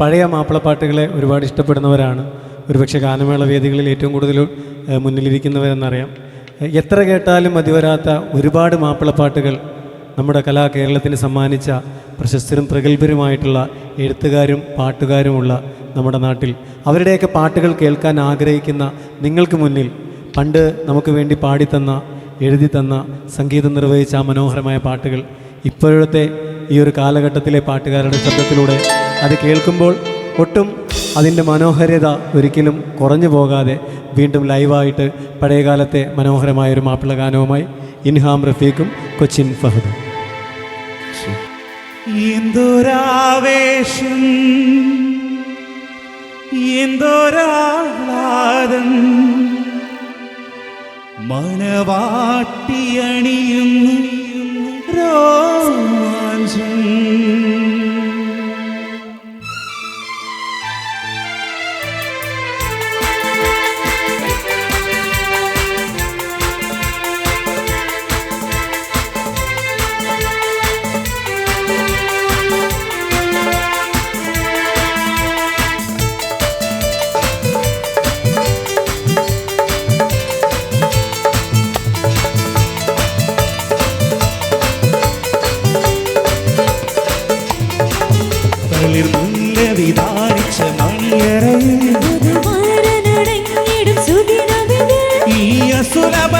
പഴയ മാപ്പിളപ്പാട്ടുകളെ ഒരുപാട് ഇഷ്ടപ്പെടുന്നവരാണ്. ഒരുപക്ഷെ ഗാനമേള വേദികളിൽ ഏറ്റവും കൂടുതൽ മുന്നിലിരിക്കുന്നവരെന്നറിയാം. എത്ര കേട്ടാലും മതിവരാത്ത ഒരുപാട് മാപ്പിളപ്പാട്ടുകൾ നമ്മുടെ കലാ കേരളത്തിന് സമ്മാനിച്ച പ്രശസ്തരും പ്രഗത്ഭരുമായിട്ടുള്ള എഴുത്തുകാരും പാട്ടുകാരുമുള്ള നമ്മുടെ നാട്ടിൽ. അവരുടെയൊക്കെ പാട്ടുകൾ കേൾക്കാൻ ആഗ്രഹിക്കുന്ന നിങ്ങൾക്ക് മുന്നിൽ പണ്ട് നമുക്ക് വേണ്ടി പാടിത്തന്ന എഴുതി തന്ന സംഗീതം നിർവഹിച്ച മനോഹരമായ പാട്ടുകൾ ഇപ്പോഴത്തെ ഈ ഒരു കാലഘട്ടത്തിലെ പാട്ടുകാരുടെ ശബ്ദത്തിലൂടെ അത് കേൾക്കുമ്പോൾ ഒട്ടും അതിന്റെ മനോഹരത ഒരിക്കലും കുറഞ്ഞു പോകാതെ വീണ്ടും ലൈവായിട്ട് പഴയകാലത്തെ മനോഹരമായ ഒരു മാപ്പിള ഗാനവുമായി ഇൻഹാം റഫീഖും കൊച്ചിൻ ഫഹദും. മണവാട്ടിയണിയുന്നു തളിർ മുല്ല വിധാനിച്ച മണിയറയിൽ ഈ അസുലഭ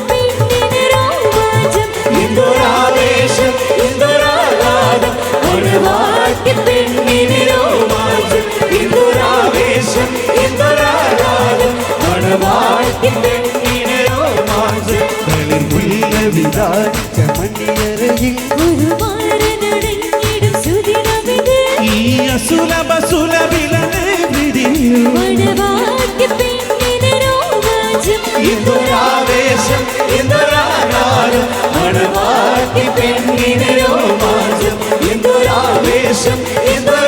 പെണ്ണിന് രോമാഞ്ചം എന്തൊരാവേശം എന്തൊരാഹ്ലാദം മണവാട്ടി പെണ്ണിന് രോമാഞ്ചം എന്തൊരാവേശം എന്തൊരാഹ്ലാദം മണവാട്ടി പെണ്ണിന് രോമാഞ്ചം തളിർമുല്ല വിധാനിച്ച പെണ്ണിന് രോമാഞ്ചം. എന്തൊരാവേശം എന്തൊരാഹ്ലാദം മണവാട്ടി പെണ്ണിന് രോമാഞ്ചം എന്തൊരാവേശം എന്തൊരാഹ്ലാദം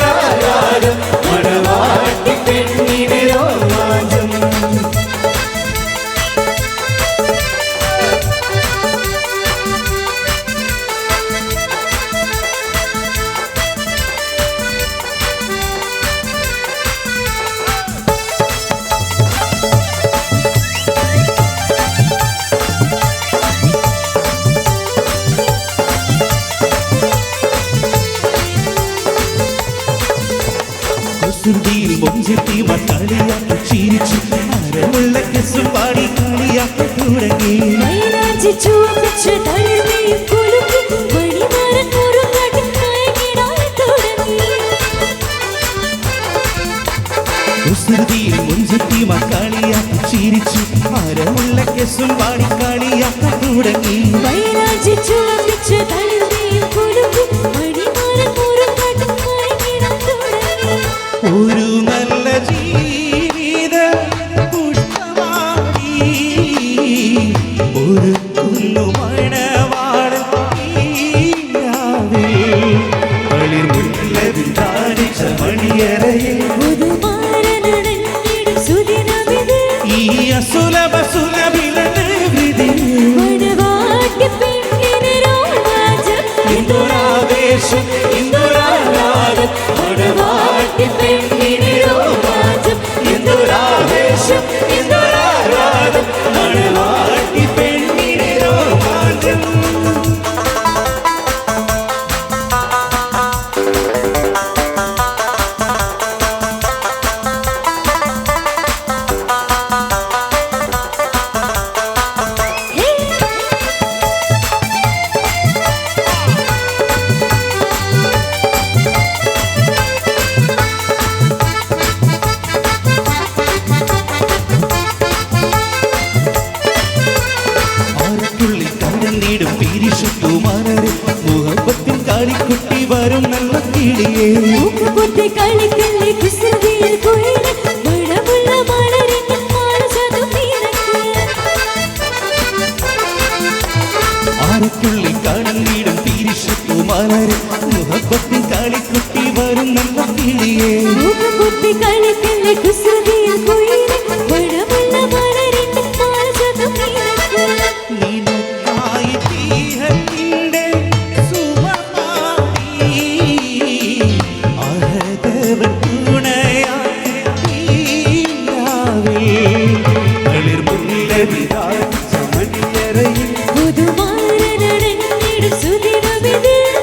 കുസൃതിയിൽ മക്കളിയാക്കി ചിരിച്ചു മരമുള്ള കെസും പാടി കളിയാക്കി തുടങ്ങി മൈലാഞ്ചി ചുവപ്പിച്ച കുസൃതിയിൽ മക്കളിയാക്കി കെസും പാടി കളിയാക്കി തുടങ്ങി കുലുക്കി കാളിക്കുട്ടി വരും നല്ല കിളിയേ കളിക്കല്ലേ കുസൃതിയിൽ കുയിൽ. നിനക്ക് ആരക്കുള്ളിൽ കടന്നിടും പിരിശുത്തുമാരര് മുഹബത്തിൻ കാളിക്കുട്ടി വരും നല്ല കിളിയേ മൂക്കുപൊത്തി കളിക്കല്ലേ കുസൃതിയിൽ കുയിൽ. നിനക്ക് സുരഭിതാൾ സമണിയറയിൽ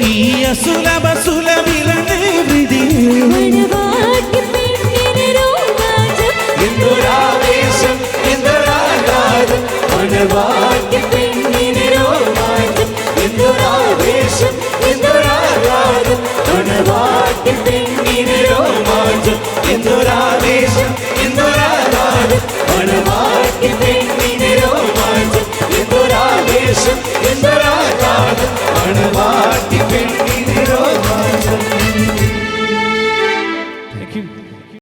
ഈ അസുലഭ സുലഭിലേ വിധി എന്തൊരാവേശം എന്തൊരാകാരം മണവാട്ടി പെണ്ണിനെ രോമാഞ്ചം എന്തൊരാവേശം